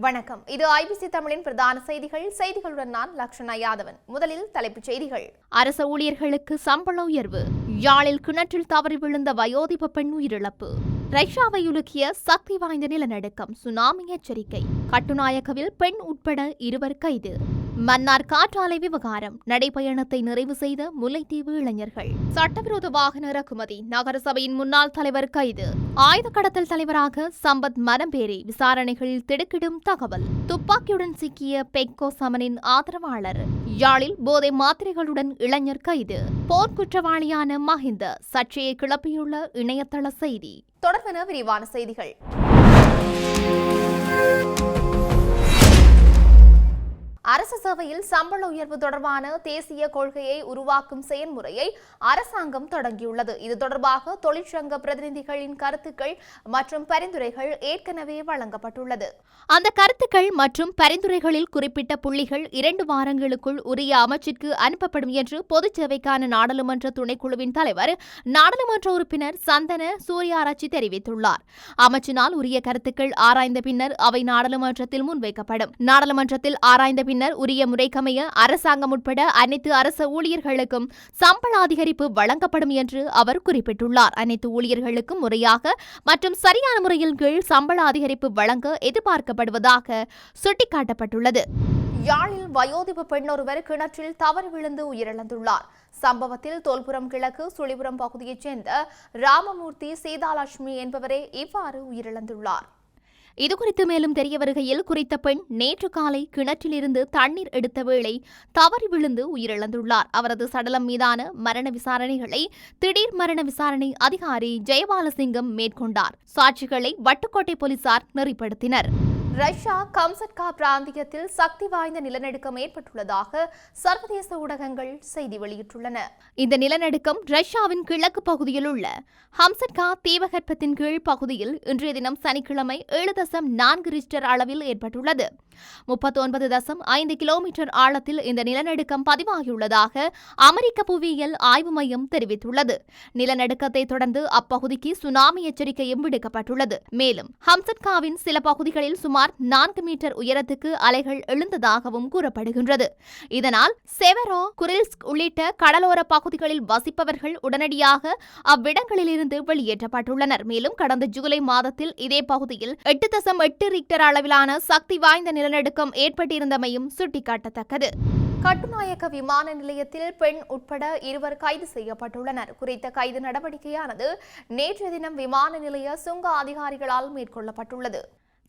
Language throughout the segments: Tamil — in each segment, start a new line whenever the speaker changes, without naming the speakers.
வணக்கம். இது ஐபிசி தமிழின் பிரதான செய்திகள். செய்திகளுடன் நான் லக்ஷணா யாதவன். முதலில் தலைப்புச் செய்திகள். அரச ஊழியர்களுக்கு சம்பள உயர்வு. யாழில் கிணற்றில் தவறி விழுந்த வயோதிப பெண் உயிரிழப்பு. ரஷ்யாவை உலுக்கிய சக்தி வாய்ந்த நிலநடுக்கம். சுனாமி எச்சரிக்கை. கட்டுநாயக்கவில் பெண் உட்பட இருவர் கைது. மன்னார் காற்றாலை விவகாரம். நடைபயணத்தை நிறைவு செய்த முல்லைத்தீவு இளைஞர்கள். சட்டவிரோத வாகன இறக்குமதி. நகரசபையின் முன்னாள் தலைவர் கைது. ஆயுத கடத்தல் தலைவராக சம்பத் மரம்பேரி விசாரணைகளில் திடுக்கிடும் தகவல். துப்பாக்கியுடன் சிக்கிய பெக்கோ சமனின் ஆதரவாளர். யாழில் போதை மாத்திரைகளுடன் இளைஞர் கைது. போர்க்குற்றவாளியான மஹிந்த. சர்ச்சையை கிளப்பியுள்ள இணையதள செய்தி. தொடர்பான விரிவான செய்திகள். அரசு சேவையில் சம்பள உயர்வு தொடர்பான தேசிய கொள்கையை உருவாக்கும் செயல்முறையை அரசாங்கம் தொடங்கியுள்ளது. இது தொடர்பாக தொழிற்சங்க பிரதிநிதிகளின் கருத்துக்கள் மற்றும் பரிந்துரைகள் ஏற்கனவே வழங்கப்பட்டுள்ளது. அந்த கருத்துக்கள் மற்றும் பரிந்துரைகளில் குறிப்பிட்ட புள்ளிகள் இரண்டு வாரங்களுக்குள் உரிய அமைச்சிற்கு அனுப்பப்படும் என்று பொதுச் சேவைக்கான நாடாளுமன்ற துணைக்குழுவின் தலைவர் நாடாளுமன்ற உறுப்பினர் சந்தன சூர்யாராச்சி தெரிவித்துள்ளார். அமைச்சினால் உரிய கருத்துக்கள் ஆராய்ந்த பின்னர் அவை நாடாளுமன்றத்தில் முன்வைக்கப்படும். நாடாளுமன்றத்தில் ஆராய்ந்த பின்னர் பின்னர் உரிய முறைக்கமைய அரசாங்கம் உட்பட அனைத்து அரச ஊழியர்களுக்கும் சம்பள அதிகரிப்பு வழங்கப்படும் என்று அவர் குறிப்பிட்டுள்ளார். அனைத்து ஊழியர்களுக்கும் முறையாக மற்றும் சரியான முறையில் கீழ் சம்பள அதிகரிப்பு வழங்க எதிர்பார்க்கப்படுவதாக சுட்டிக்காட்டப்பட்டுள்ளது. யாழில் வயோதிப பெண்ணொருவர் கிணற்றில் தவறி விழுந்து உயிரிழந்துள்ளார். சம்பவத்தில் தோல்புரம் கிழக்கு சுழிபுரம் பகுதியைச் சேர்ந்த ராமமூர்த்தி சீதாலட்சுமி என்பவரே இவ்வாறு உயிரிழந்துள்ளார். இதுகுறித்து மேலும் தெரிய வருகையில் குறித்த பெண் நேற்று காலை கிணற்றிலிருந்து தண்ணீர் எடுத்த வேளை தவறி விழுந்து உயிரிழந்துள்ளார். அவரது சடலம் மீதான மரண விசாரணைகளை திடீர் மரண விசாரணை அதிகாரி ஜெயபாலசிங்கம் மேற்கொண்டார். சாட்சிகளை வட்டுக்கோட்டை போலீசார் நெறிப்படுத்தினர். ரஷ்யா கம்சட்கா பிராந்தியத்தில் சக்தி வாய்ந்த நிலநடுக்கம் ஏற்பட்டுள்ளதாக சர்வதேச ஊடகங்கள் செய்தி வெளியிட்டுள்ளன. இந்த நிலநடுக்கம் ரஷ்யாவின் கிழக்கு பகுதியில் உள்ள ஹம்சட்கா தீபகற்பத்தின் கீழ் பகுதியில் இன்றைய தினம் சனிக்கிழமை ஏழு தசம் நான்கு ரிஸ்டர் அளவில் ஏற்பட்டுள்ளது. முப்பத்தொன்பது தசம் ஐந்து கிலோமீட்டர் ஆழத்தில் இந்த நிலநடுக்கம் பதிவாகியுள்ளதாக அமெரிக்க புவியியல் ஆய்வு மையம் தெரிவித்துள்ளது. நிலநடுக்கத்தை தொடர்ந்து அப்பகுதிக்கு சுனாமி எச்சரிக்கையும் விடுக்கப்பட்டுள்ளது. மேலும் ஹம்சட்காவின் சில பகுதிகளில் சுமார் நான்கு மீட்டர் உயரத்துக்கு அலைகள் எழுந்ததாகவும் கூறப்படுகின்றது. இதனால் செவரோ குரில்ஸ்க் உள்ளிட்ட கடலோர பகுதிகளில் வசிப்பவர்கள் உடனடியாக அவ்விடங்களிலிருந்து வெளியேற்றப்பட்டுள்ளனர். மேலும் கடந்த ஜூலை மாதத்தில் இதே பகுதியில் எட்டு தசம் எட்டு ரிக்டர் அளவிலான சக்தி வாய்ந்த நிலநடுக்கம் ஏற்பட்டிருந்தமையும் சுட்டிக்காட்டத்தக்கது. கட்டுநாயக்க விமான நிலையத்தில் பெண் உட்பட இருவர் கைது செய்யப்பட்டுள்ளனர். குறித்த கைது நடவடிக்கையானது நேற்று தினம் விமான நிலைய சுங்க அதிகாரிகளால் மேற்கொள்ளப்பட்டுள்ளது.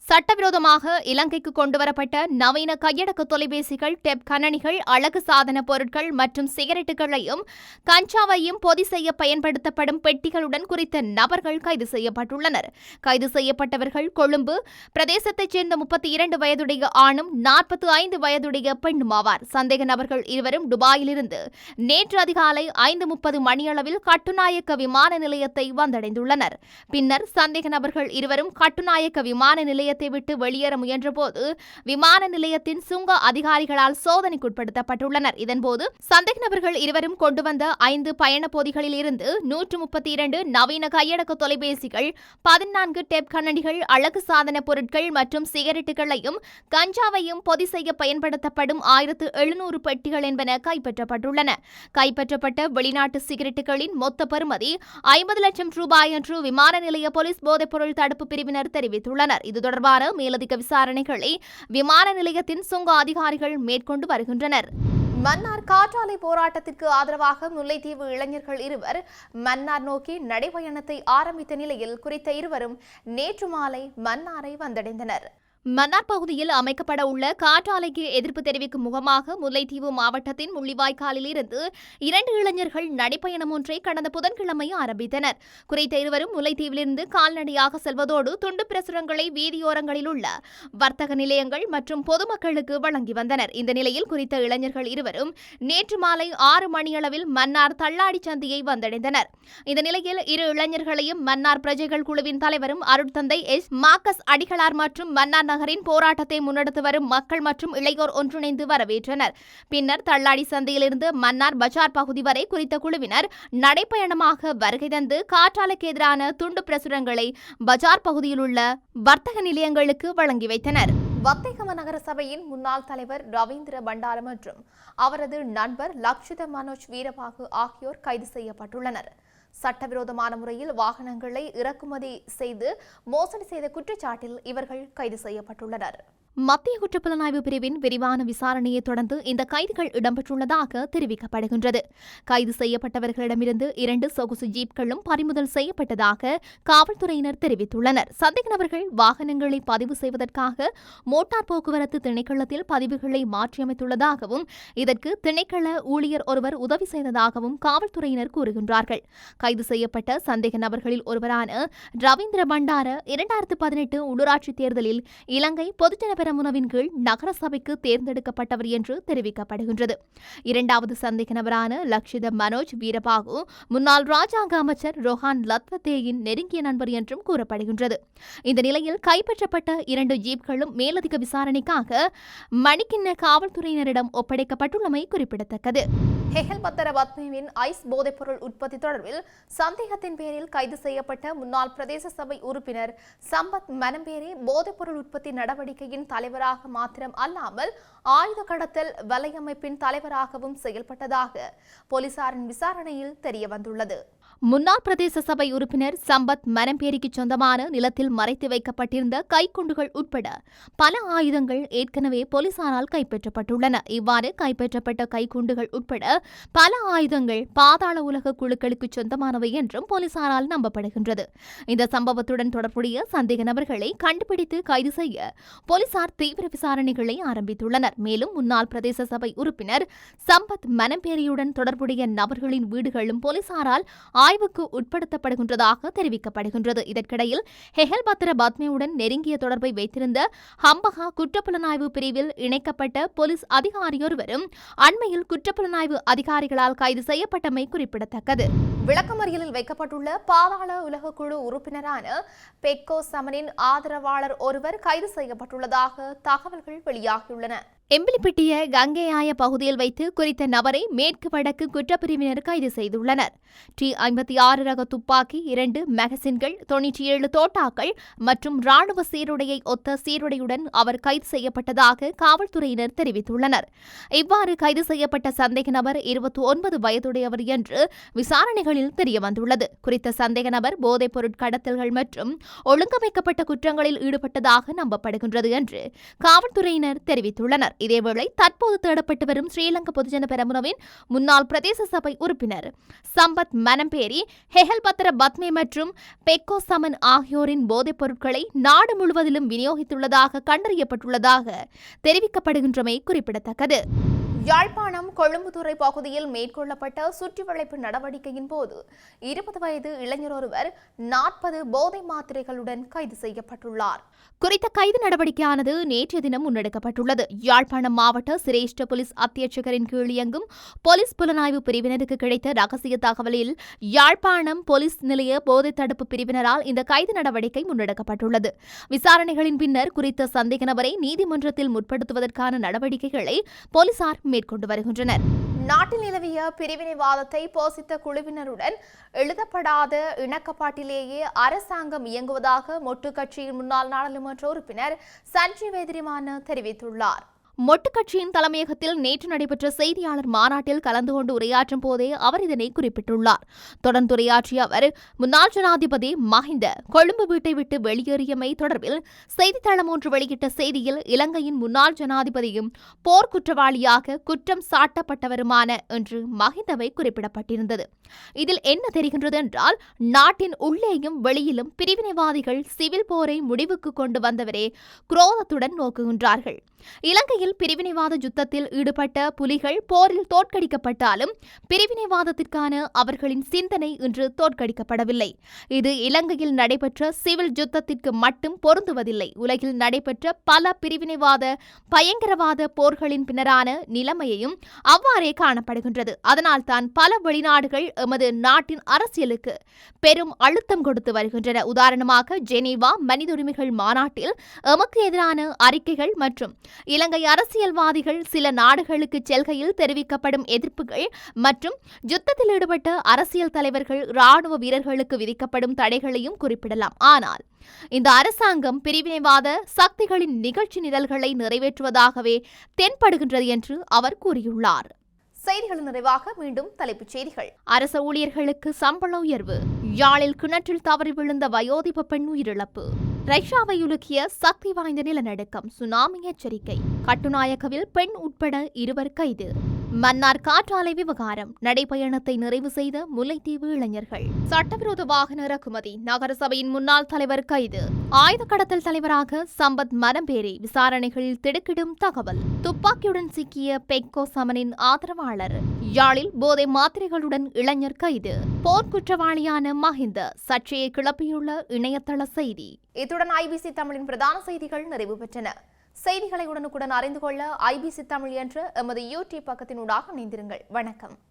சட்டவிரோதமாக இலங்கைக்கு கொண்டுவரப்பட்ட நவீன கையடக்க தொலைபேசிகள் டெப் கணனிகள் அழகு சாதன பொருட்கள் மற்றும் சிகரெட்டுகளையும் கஞ்சாவையும் பொதி செய்ய பயன்படுத்தப்படும் பெட்டிகளுடன் குறித்த நபர்கள் கைது செய்யப்பட்டுள்ளனர். கைது செய்யப்பட்டவர்கள் கொழும்பு பிரதேசத்தைச் சேர்ந்த முப்பத்தி இரண்டு வயதுடைய ஆணும் நாற்பத்தி ஐந்து வயதுடைய பெண்ணும் ஆவார் சந்தேக நபர்கள் இருவரும் துபாயிலிருந்து நேற்று அதிகாலை ஐந்து முப்பது மணியளவில் கட்டுநாயக்க விமான நிலையத்தை வந்தடைந்துள்ளனர். பின்னர் சந்தேக நபர்கள் இருவரும் கட்டுநாயக்க விமான நிலைய நிலையத்தை விட்டு வெளியேற முயன்றபோது விமான நிலையத்தின் சுங்க அதிகாரிகளால் சோதனைக்குட்படுத்தப்பட்டுள்ளனர். இதன்போது சந்தேக நபர்கள் இருவரும் கொண்டு வந்த ஐந்து பயண பொதிகளில் இருந்து நூற்று முப்பத்தி இரண்டு நவீன கையடக்க தொலைபேசிகள் பதினான்கு டெப் கண்ணடிகள் அழகு சாதன பொருட்கள் மற்றும் சிகரெட்டுகளையும் கஞ்சாவையும் பொதி செய்ய பயன்படுத்தப்படும் ஆயிரத்து எழுநூறு பெட்டிகள் என்பன கைப்பற்றப்பட்டுள்ளன. கைப்பற்றப்பட்ட வெளிநாட்டு சிகரெட்டுகளின் மொத்த பெறுமதி ஐம்பது லட்சம் ரூபாய் என்று விமான நிலைய போலீஸ் போதைப்பொருள் தடுப்பு பிரிவினர் தெரிவித்துள்ளனர். இது தொடர்பான மேலதிக விசாரணைகளை விமான நிலையத்தின் சுங்க அதிகாரிகள் மேற்கொண்டு வருகின்றனர். மன்னார் காற்றாலை போராட்டத்திற்கு ஆதரவாக முல்லைத்தீவு இளைஞர்கள் இருவர் மன்னார் நோக்கி நடைபயணத்தை ஆரம்பித்த நிலையில் குறித்த இருவரும் நேற்று மாலை மன்னாரை வந்தடைந்தனர். மன்னார் பகுதியில் அமைக்கப்பட உள்ள காற்றாலைக்கு எதிர்ப்பு தெரிவிக்கும் முகமாக முல்லைத்தீவு மாவட்டத்தின் முள்ளிவாய்க்காலில் இருந்து இரண்டு இளைஞர்கள் நடைப்பயணம் ஒன்றை கடந்த புதன்கிழமை ஆரம்பித்தனர். குறித்த இருவரும் முல்லைத்தீவிலிருந்து கால்நடையாக செல்வதோடு துண்டு பிரசுரங்களை வீதியோரங்களில் உள்ள வர்த்தக நிலையங்கள் மற்றும் பொதுமக்களுக்கு வழங்கி வந்தனர். இந்த நிலையில் குறித்த இளைஞர்கள் இருவரும் நேற்று மாலை ஆறு மணியளவில் மன்னார் தள்ளாடி சந்தியை வந்தடைந்தனர். இந்த நிலையில் இரு இளைஞர்களையும் மன்னார் பிரஜைகள் குழுவின் தலைவரும் அருட்தந்தை எஸ். மார்க்கஸ் அடிகளார் மற்றும் மன்னார் நகரின் போராட்டத்தை முன்னெடுத்து வரும் மக்கள் மற்றும் இளையோர் ஒன்றிணைந்து வரவேற்றனர். பின்னர் தள்ளாடி சந்தையிலிருந்து மன்னார் பஜார் பகுதி வரை குறித்த குழுவினர் நடைப்பயணமாக வருகை தந்து காற்றாலைக்கு எதிரான துண்டு பிரசுரங்களை பஜார் பகுதியில் உள்ள வர்த்தக நிலையங்களுக்கு வழங்கி வைத்தனர். வத்தேகம நகர சபையின் முன்னாள் தலைவர் ரவீந்திர பண்டார மற்றும் அவரது நண்பர் லக்ஷித மனோஜ் வீரபாகு ஆகியோர் கைது செய்யப்பட்டுள்ளனர். சட்டவிரோதமான முறையில் வாகனங்களை இறக்குமதி செய்து மோசடி செய்த குற்றச்சாட்டில் இவர்கள் கைது செய்யப்பட்டுள்ளனர். மத்திய குற்றப்புலனாய்வு பிரிவின் விரிவான விசாரணையை தொடர்ந்து இந்த கைதுகள் இடம்பெற்றுள்ளதாக தெரிவிக்கப்படுகின்றது. கைது செய்யப்பட்டவர்களிடமிருந்து இரண்டு சொகுசு ஜீப்களும் பறிமுதல் செய்யப்பட்டதாக காவல்துறையினர் தெரிவித்துள்ளனர். சந்தேக நபர்கள் வாகனங்களை பதிவு செய்வதற்காக மோட்டார் போக்குவரத்து திணைக்களத்தில் பதிவுகளை மாற்றியமைத்துள்ளதாகவும் இதற்கு திணைக்கள ஊழியர் ஒருவர் உதவி செய்ததாகவும் காவல்துறையினர் கூறுகின்றார்கள். கைது செய்யப்பட்ட சந்தேக நபர்களில் ஒருவரான ரவீந்திர பண்டார இரண்டாயிரத்து பதினெட்டு உள்ளூராட்சி தேர்தலில் இலங்கை பொதுஜன பெரமுனவின் கீழ் நகரசபைக்கு தேர்ந்தெடுக்கப்பட்டவர் என்று தெரிவிக்கப்படுகின்றது. இரண்டாவது சந்தேக நபரான லக்ஷித மனோஜ் வீரபாகு முன்னாள் ராஜாங்க அமைச்சர் ரோஹான் லத்வத்தேயின் நெருங்கிய நண்பர் என்றும் கூறப்படுகின்றது. இந்த நிலையில் கைப்பற்றப்பட்ட இரண்டு ஜீப்களும் மேலதிக விசாரணைக்காக மணிக்கிண்ண காவல்துறையினரிடம் ஒப்படைக்கப்பட்டுள்ளமை குறிப்பிடத்தக்கது. ஹெஹல் பத்தர பத்மேவின் ஐஸ் போதைப்பொருள் உற்பத்தி தொடர்பில் சந்தேகத்தின் பேரில் கைது செய்யப்பட்ட முன்னாள் பிரதேச சபை உறுப்பினர் சம்பத் மனம்பேரி போதைப்பொருள் உற்பத்தி நடவடிக்கையின் தலைவராக மாத்திரம் அல்லாமல் ஆயுத கடத்தல் வலையமைப்பின் தலைவராகவும் செயல்பட்டதாக போலீசாரின் விசாரணையில் தெரியவந்துள்ளது. முன்னாள் பிரதேச சபை உறுப்பினர் சம்பத் மரம்பேரிக்கு சொந்தமான நிலத்தில் மறைத்து வைக்கப்பட்டிருந்த கைக்குண்டுகள் உட்பட பல ஆயுதங்கள் ஏற்கனவே போலீசாரால் கைப்பற்றப்பட்டுள்ளன. இவ்வாறு கைப்பற்றப்பட்ட கைக்குண்டுகள் உட்பட பல ஆயுதங்கள் பாதாள உலக குழுக்களுக்கு சொந்தமானவை என்றும் போலீசாரால் நம்பப்படுகின்றது. இந்த சம்பவத்துடன் தொடர்புடைய சந்தேக நபர்களை கண்டுபிடித்து கைது செய்ய போலீசார் தீவிர விசாரணைகளை ஆரம்பித்துள்ளனர். மேலும் முன்னாள் பிரதேச சபை உறுப்பினர் சம்பத் மனம்பேரியுடன் தொடர்புடைய நபர்களின் வீடுகளும் போலீசாரால் ஆய்வுக்கு உட்படுத்தப்படுகின்றதாக தெரிவிக்கப்படுகின்றது. இதற்கிடையில் ஹெஹல் பத்ர பத்மியுடன் நெருங்கிய தொடர்பை வைத்திருந்த ஹம்பகா குற்றப்புலனாய்வு பிரிவில் இணைக்கப்பட்ட போலீஸ் அதிகாரியொருவரும் அண்மையில் குற்றப்புலனாய்வு அதிகாரிகளால் கைது செய்யப்பட்டமை குறிப்பிடத்தக்கது. விளக்கமறியலில் வைக்கப்பட்டுள்ள பாதாள உலக குழு உறுப்பினரான பெக்கோ சமனின் ஆதரவாளர் ஒருவர் கைது செய்யப்பட்டுள்ளதாக தகவல்கள் வெளியாகியுள்ளன. எம்பிலிப்பிட்டிய கங்கையாய பகுதியில் வைத்து குறித்த நபரை மேற்கு வடக்கு குற்றப்பிரிவினர் கைது செய்துள்ளனர். டி ஐம்பத்தி ஆறு ரக துப்பாக்கி இரண்டு மேகசின்கள் தொன்னூற்றி ஏழு தோட்டாக்கள் மற்றும் ராணுவ சீருடையை ஒத்த சீருடையுடன் அவர் கைது செய்யப்பட்டதாக காவல்துறையினர் தெரிவித்துள்ளனர். இவ்வாறு கைது செய்யப்பட்ட சந்தேக நபர் இருபத்தி ஒன்பது வயதுடையவர் என்று விசாரணைகளில் தெரியவந்துள்ளது. குறித்த சந்தேக நபர் போதைப் பொருட்கடத்தல்கள் மற்றும் ஒழுங்கமைக்கப்பட்ட குற்றங்களில் ஈடுபட்டதாக நம்பப்படுகின்றது என்று காவல்துறையினர் தெரிவித்துள்ளனர். இதேவேளை தற்போது தேடப்பட்டு வரும் ஸ்ரீலங்கா பொதுஜன பெரமுனவின் முன்னாள் பிரதேச சபை உறுப்பினர் சம்பத் மனம்பேரி ஹெஹல் பத்திர பத்மே மற்றும் பெக்கோ சமன் ஆகியோரின் போதைப் பொருட்களை நாடு முழுவதிலும் விநியோகித்துள்ளதாக கண்டறியப்பட்டுள்ளதாக தெரிவிக்கப்படுகின்றமை குறிப்பிடத்தக்கது. யாழ்ப்பாணம் கொழும்புத்துறை பகுதியில் மேற்கொள்ளப்பட்ட சுற்றிவளைப்பு நடவடிக்கையின் போது இருபது வயது இளைஞர் ஒருவர் நாற்பது போதை மாத்திரைகளுடன் கைது செய்யப்பட்டுள்ளார். குறித்த கைது நடவடிக்கையானது நேற்றைய தினம் முன்னெடுக்கப்பட்டுள்ளது. யாழ்ப்பாணம் மாவட்ட சிரேஷ்ட போலீஸ் அத்தியட்சகரின் கீழ் இயங்கும் போலீஸ் புலனாய்வு பிரிவினருக்கு கிடைத்த ரகசிய தகவலில் யாழ்ப்பாணம் போலீஸ் நிலைய போதை தடுப்பு பிரிவினரால் இந்த கைது நடவடிக்கை முன்னெடுக்கப்பட்டுள்ளது. விசாரணைகளின் பின்னர் குறித்த சந்தேக நபரை நீதிமன்றத்தில் முற்படுத்துவதற்கான நடவடிக்கைகளை போலீசார் மேற்கொண்டு வருகின்றனர். நாட்டில் நிலவிய பிரிவினைவாதத்தை போசித்த குழுவினருடன் எழுதப்படாத இணக்கப்பாட்டிலேயே அரசாங்கம் இயங்குவதாக மொட்டு கட்சியின் முன்னாள் நாடாளுமன்ற உறுப்பினர் சஞ்சீவ் எதிரிமான தெரிவித்துள்ளார். மொட்டு கட்சியின் தலைமையகத்தில் நேற்று நடைபெற்ற செய்தியாளர் மாநாட்டில் கலந்து கொண்டு உரையாற்றும் போதே அவர் இதனை குறிப்பிட்டுள்ளார். தொடர்ந்து உரையாற்றிய அவர் முன்னாள் ஜனாதிபதி மஹிந்த கொழும்பு வீட்டை விட்டு வெளியேறியமை தொடர்பில் செய்தித்தளம் ஒன்று வெளியிட்ட செய்தியில் இலங்கையின் முன்னாள் ஜனாதிபதியும் போர் குற்றவாளியாக குற்றம் சாட்டப்பட்டவருமான என்று மஹிந்தவை குறிப்பிடப்பட்டிருந்தது. இதில் என்ன தெரிகின்றது என்றால் நாட்டின் உள்ளேயும் வெளியிலும் பிரிவினைவாதிகள் சிவில் போரை முடிவுக்கு கொண்டு வந்தவரே குரோதத்துடன் நோக்குகின்றார்கள். இலங்கையில் பிரிவினைவாத யுத்தத்தில் ஈடுபட்ட புலிகள் போரில் தோற்கடிக்கப்பட்டாலும் பிரிவினைவாதத்திற்கான அவர்களின் சிந்தனை இன்று தோற்கடிக்கப்படவில்லை. இது இலங்கையில் நடைபெற்ற சிவில் யுத்தத்திற்கு மட்டும் பொருந்துவதில்லை. உலகில் நடைபெற்ற பல பிரிவினைவாத பயங்கரவாத போர்களின் பின்னரான நிலைமையையும் அவ்வாறே காணப்படுகின்றது. அதனால்தான் பல வெளிநாடுகள் எமது நாட்டின் அரசியலுக்கு பெரும் அழுத்தம் கொடுத்து வருகின்றன. உதாரணமாக ஜெனீவா மனித உரிமைகள் மாநாட்டில் எமக்கு எதிரான அறிக்கைகள் மற்றும் இலங்கை அரசியல்வாதிகள் சில நாடுகளுக்கு செல்கையில் தெரிவிக்கப்படும் எதிர்ப்புகள் மற்றும் யுத்தத்தில் ஈடுபட்ட அரசியல் தலைவர்கள் ராணுவ வீரர்களுக்கு விதிக்கப்படும் தடைகளையும் குறிப்பிடலாம். ஆனால் இந்த அரசாங்கம் பிரிவினைவாத சக்திகளின் நிகழ்ச்சி நிரல்களை நிறைவேற்றுவதாகவே தென்படுகின்றது என்று அவர் கூறியுள்ளார். செய்திகள் நிறைவாக மீண்டும் தலைப்புச் செய்திகள். அரச ஊழியர்களுக்கு சம்பள உயர்வு யாழில் கிணற்றில் தவறி விழுந்த வயோதிப பெண் உயிரிழப்பு. ரஷ்யாவை உலுக்கிய சக்தி வாய்ந்த நிலநடுக்கம் சுனாமி எச்சரிக்கை. கட்டுநாயக்கவில் பெண் உட்பட இருவர் கைது. மன்னார் காற்றாலை விவகாரம் நடைபயணத்தை நிறைவு செய்த முல்லைத்தீவு இளைஞர்கள். சட்டவிரோத வாகன இறக்குமதி நகரசபையின் முன்னாள் தலைவர் கைது. ஆயுத கடத்தல் தலைவராக சம்பத் மரம்பேரி விசாரணைகளில் திடுக்கிடும் தகவல். துப்பாக்கியுடன் சிக்கிய பெக்கோ சமனின் ஆதரவாளர். யாழில் போதை மாத்திரைகளுடன் இளைஞர் கைது. போர்க்குற்றவாளியான மஹிந்த சர்ச்சையை கிளப்பியுள்ள இணையதள செய்தி. இத்துடன் ஐபிசி தமிழின் பிரதான செய்திகள் நிறைவு பெற்றன. செய்திகளை உடனுக்குடன் அறிந்து கொள்ள ஐபிசி தமிழ் என்ற எமது யூடியூப் பக்கத்தினூடாக இணைந்திருங்கள். வணக்கம்.